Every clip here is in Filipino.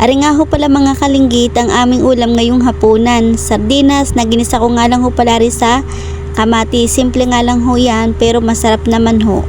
Ari nga ho pala mga kalinggit ang aming ulam ngayong hapunan. Sardinas na ginisa ko nga lang ho pala rin sa kamati. Simple nga lang ho yan pero masarap naman ho.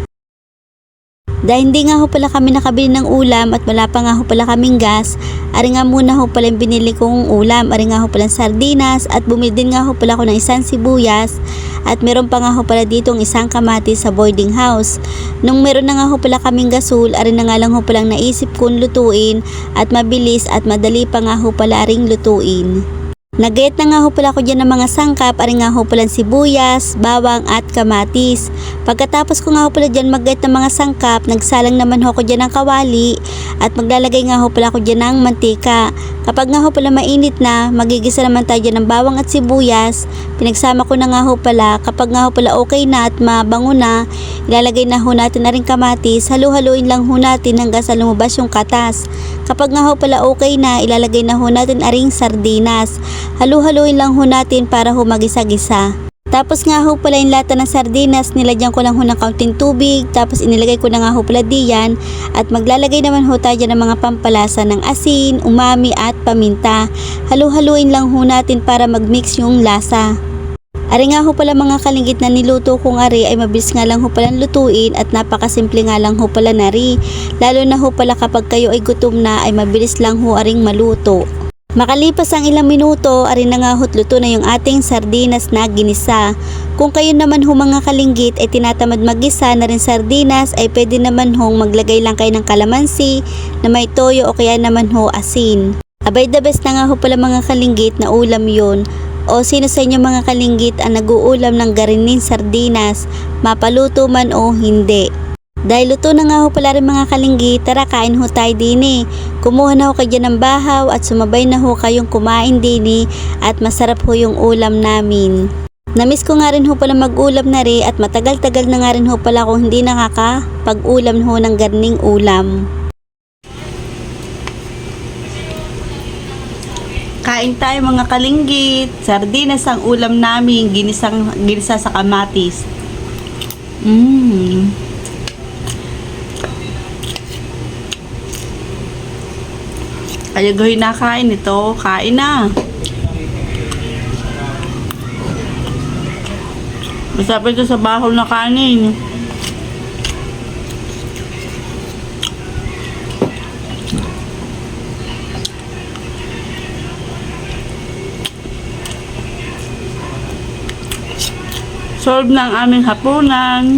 Dahil hindi nga ho pala kami nakabili ng ulam at wala pa nga ho pala kaming gas, ari nga muna ho pala binili kong ulam, ari nga ho pala sardinas at bumili din nga ho pala ako ng isang sibuyas at meron pa nga ho pala ditong isang kamati sa boarding house. Nung meron na nga ho pala kaming gasol, ari na nga lang ho palang naisip kong lutuin at mabilis at madali pa nga ho pala ring lutuin. Nagayat na nga ho pala ko dyan ng mga sangkap, ari nga ho pala sibuyas, bawang at kamatis. Pagkatapos ko nga ho pala dyan maggayat ng mga sangkap, nagsalang naman ho ko dyan ng kawali at maglalagay nga ho pala ko dyan ng mantika. Kapag nga ho pala mainit na, magigisa naman tayo dyan ng bawang at sibuyas. Pinagsama ko na nga ho pala, kapag nga ho pala okay na at mabango na, ilalagay na ho natin na rin kamatis, halu-haluin lang ho natin hanggang sa lumabas yung katas. Kapag nga ho pala okay na, ilalagay na ho natin aring sardinas. Halu-haluin lang ho natin para ho magisa-gisa. Tapos nga ho pala yung lata ng sardinas, nilagyan ko lang ho ng kaunting tubig, tapos inilagay ko na nga ho pala diyan, at maglalagay naman ho tayo ng mga pampalasa ng asin, umami at paminta. Halu-haluin lang ho natin para magmix yung lasa. Ari nga ho pala mga kalinggit na niluto kong ari ay mabilis nga lang ho pala lutuin at napakasimple nga lang ho pala nari. Lalo na ho pala kapag kayo ay gutom na ay mabilis lang ho aring maluto. Makalipas ang ilang minuto, ari na nga ho't luto na yung ating sardinas na ginisa. Kung kayo naman ho mga kalinggit ay tinatamad magisa na rin sardinas ay pwede naman hong maglagay lang kayo ng kalamansi na may toyo o kaya naman ho asin. Abay the best na nga ho pala mga kalinggit na ulam yon. O sino sa inyo mga kalinggit ang nag-uulam ng garinin sardinas, mapaluto man o hindi. Dahil luto na nga ho pala rin mga kalinggit, tara kain ho tayo din eh. Kumuha na ho kayo ng bahaw at sumabay na ho kayong kumain din eh at masarap ho yung ulam namin. Namiss ko nga rin ho pala mag-ulam na rin at matagal-tagal na nga rin ho pala kung hindi nakakapag-ulam ho ng garning ulam. Kain tayo mga kalinggit. Sardinas ang ulam namin. Ginisang, ginisa sa kamatis. Mmm. Kaya gawin na kain ito. Kain na. Masarap ito sa bahol na kanin. Solve ang aming hapunan.